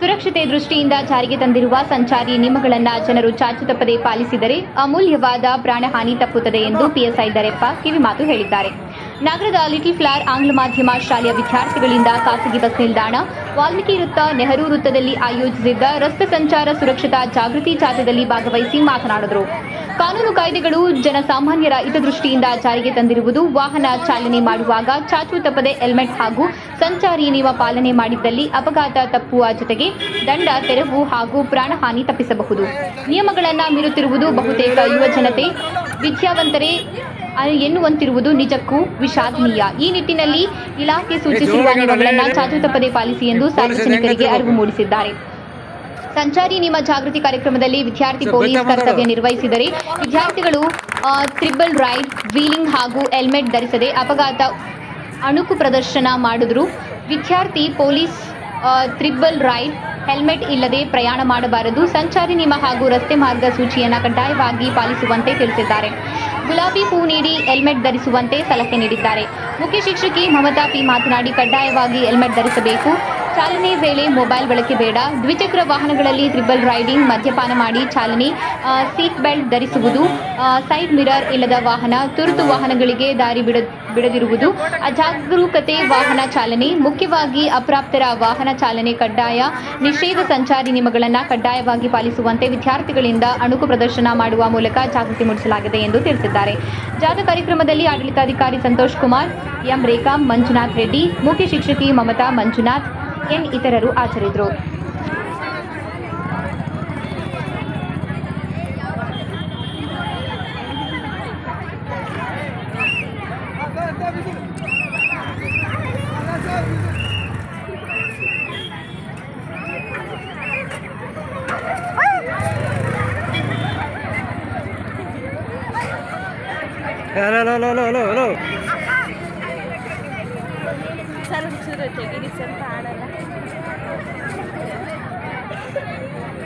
ಸುರಕ್ಷತೆ ದೃಷ್ಟಿಯಿಂದ ಜಾರಿಗೆ ತಂದಿರುವ ಸಂಚಾರಿ ನಿಯಮಗಳನ್ನು ಜನರು ಚಾಚು ತಪ್ಪದೆ ಪಾಲಿಸಿದರೆ ಅಮೂಲ್ಯವಾದ ಪ್ರಾಣಹಾನಿ ತಪ್ಪುತ್ತದೆ ಎಂದು ಪಿಎಸ್ಐ ದರೆಪ್ಪ ಕಿವಿಮಾತು ಹೇಳಿದ್ದಾರೆ. ನಗರದ ಲಿಟಲ್ ಫ್ಲಾರ್ ಆಂಗ್ಲ ಮಾಧ್ಯಮ ಶಾಲೆಯ ವಿದ್ಯಾರ್ಥಿಗಳಿಂದ ಖಾಸಗಿ ಬಸ್ ನಿಲ್ದಾಣ, ವಾಲ್ಮೀಕಿ ವೃತ್ತ ನೆಹರು ವೃತ್ತದಲ್ಲಿ ಆಯೋಜಿಸಿದ್ದ ರಸ್ತೆ ಸಂಚಾರ ಸುರಕ್ಷತಾ ಜಾಗೃತಿ ಜಾಥಾದಲ್ಲಿ ಭಾಗವಹಿಸಿ ಮಾತನಾಡಿದರು. ಕಾನೂನು ಕಾಯ್ದೆಗಳು ಜನಸಾಮಾನ್ಯರ ಹಿತದೃಷ್ಟಿಯಿಂದ ಜಾರಿಗೆ ತಂದಿರುವುದು ವಾಹನ ಚಾಲನೆ ಮಾಡುವಾಗ ಚಾಚು ತಪ್ಪದೆ ಹೆಲ್ಮೆಟ್ ಹಾಗೂ ಸಂಚಾರಿ ನಿಯಮ ಪಾಲನೆ ಮಾಡಿದ್ದಲ್ಲಿ ಅಪಘಾತ ತಪ್ಪುವ ಜೊತೆಗೆ ದಂಡ, ತೆರವು ಹಾಗೂ ಪ್ರಾಣಹಾನಿ ತಪ್ಪಿಸಬಹುದು. ನಿಯಮಗಳನ್ನು ಮೀರುತ್ತಿರುವುದು ಬಹುತೇಕ ಯುವ ಜನತೆ ವಿದ್ಯಾವಂತರೇ ಎನ್ನುವಂತಿರುವುದು ನಿಜಕ್ಕೂ ವಿಷಾದನೀಯ. ಈ ನಿಟ್ಟಿನಲ್ಲಿ ಇಲಾಖೆ ಸೂಚಿಸಿರುವ ನಿಯಮಗಳನ್ನು ಚಾಚು ತಪ್ಪದೆ ಪಾಲಿಸಿ ಎಂದು ಸಾರ್ವಜನಿಕರಿಗೆ ಅರಿವು ಮೂಡಿಸಿದ್ದಾರೆ. ಸಂಚಾರಿ ನಿಯಮ ಜಾಗೃತಿ ಕಾರ್ಯಕ್ರಮದಲ್ಲಿ ವಿದ್ಯಾರ್ಥಿ ಪೊಲೀಸ್ ಕರ್ತವ್ಯ ನಿರ್ವಹಿಸಿದರೆ ವಿದ್ಯಾರ್ಥಿಗಳು ತ್ರಿಬಲ್ ರೈಡ್ ವೀಲಿಂಗ್ ಹಾಗೂ ಹೆಲ್ಮೆಟ್ ಧರಿಸದೆ ಅಪಘಾತ ಅಣುಕು ಪ್ರದರ್ಶನ ಮಾಡಿದ್ರು. ವಿದ್ಯಾರ್ಥಿ ಪೊಲೀಸ್ ತ್ರಿಬಲ್ ರೈಡ್ ಹೆಲ್ಮೆಟ್ ಇಲ್ಲದೆ ಪ್ರಯಾಣ ಮಾಡಬಾರದು. ಸಂಚಾರಿ ನಿಯಮ ಹಾಗೂ ರಸ್ತೆ ಮಾರ್ಗಸೂಚಿಯನ್ನು ಕಡ್ಡಾಯವಾಗಿ ಪಾಲಿಸುವಂತೆ ತಿಳಿಸಿದ್ದಾರೆ. ಗುಲಾಬಿ ಹೂ ನೀಡಿ ಹೆಲ್ಮೆಟ್ ಧರಿಸುವಂತೆ ಸಲಹೆ ನೀಡಿದ್ದಾರೆ. ಮುಖ್ಯ ಶಿಕ್ಷಕಿ ಮಮತಾ ಪಿ ಮಾತನಾಡಿ ಕಡ್ಡಾಯವಾಗಿ ಹೆಲ್ಮೆಟ್ ಧರಿಸಬೇಕು. ಚಾಲನೆ ವೇಳೆ ಮೊಬೈಲ್ ಬಳಕೆ ಬೇಡ. ದ್ವಿಚಕ್ರ ವಾಹನಗಳಲ್ಲಿ ತ್ರಿಬಲ್ ರೈಡಿಂಗ್, ಮದ್ಯಪಾನ ಮಾಡಿ ಚಾಲನೆ ಸೀಟ್ ಬೆಲ್ಟ್ ಧರಿಸುವುದು ಸೈಡ್ ಮಿರರ್ ಇಲ್ಲದ ವಾಹನ, ತುರ್ತು ವಾಹನಗಳಿಗೆ ದಾರಿ ಬಿಡ, ಬಿಡದಿರುವುದು, ಅಜಾಗರೂಕತೆ ವಾಹನ ಚಾಲನೆ, ಮುಖ್ಯವಾಗಿ ಅಪ್ರಾಪ್ತರ ವಾಹನ ಚಾಲನೆ ಕಡ್ಡಾಯ, ನಿಷೇಧ ಸಂಚಾರಿ ನಿಯಮಗಳನ್ನು ಕಡ್ಡಾಯವಾಗಿ ಪಾಲಿಸುವಂತೆ ವಿದ್ಯಾರ್ಥಿಗಳಿಂದ ಅಣುಕು ಪ್ರದರ್ಶನ ಮಾಡುವ ಮೂಲಕ ಜಾಗೃತಿ ಮೂಡಿಸಲಾಗಿದೆ ಎಂದು ತಿಳಿಸಿದ್ದಾರೆ. ಜಾಥಾ ಕಾರ್ಯಕ್ರಮದಲ್ಲಿ ಆಡಳಿತಾಧಿಕಾರಿ ಸಂತೋಷ್ ಕುಮಾರ್, ಎಂ ರೇಖಾ, ಮಂಜುನಾಥ್ ರೆಡ್ಡಿ, ಮುಖ್ಯ ಶಿಕ್ಷಕಿ ಮಮತಾ ಮಂಜುನಾಥ್ ಎನ್ ಇತರರು ಹಾಜರಿದ್ದರು hello hello hello hello hello sir ಒಂಚೂರು ತೆಗೀರಿ ಸ್ವಲ್ಪ ಆಡಲ್ಲ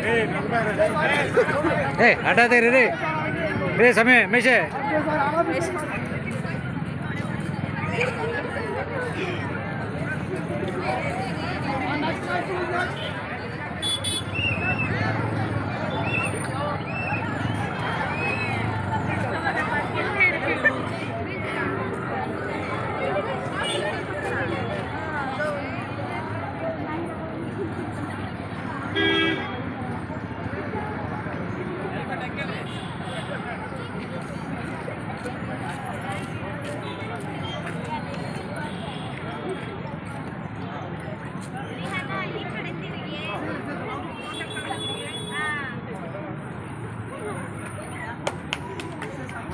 ಏ ರೀ ರೇ ಸಮಯ ಮೇಷೆ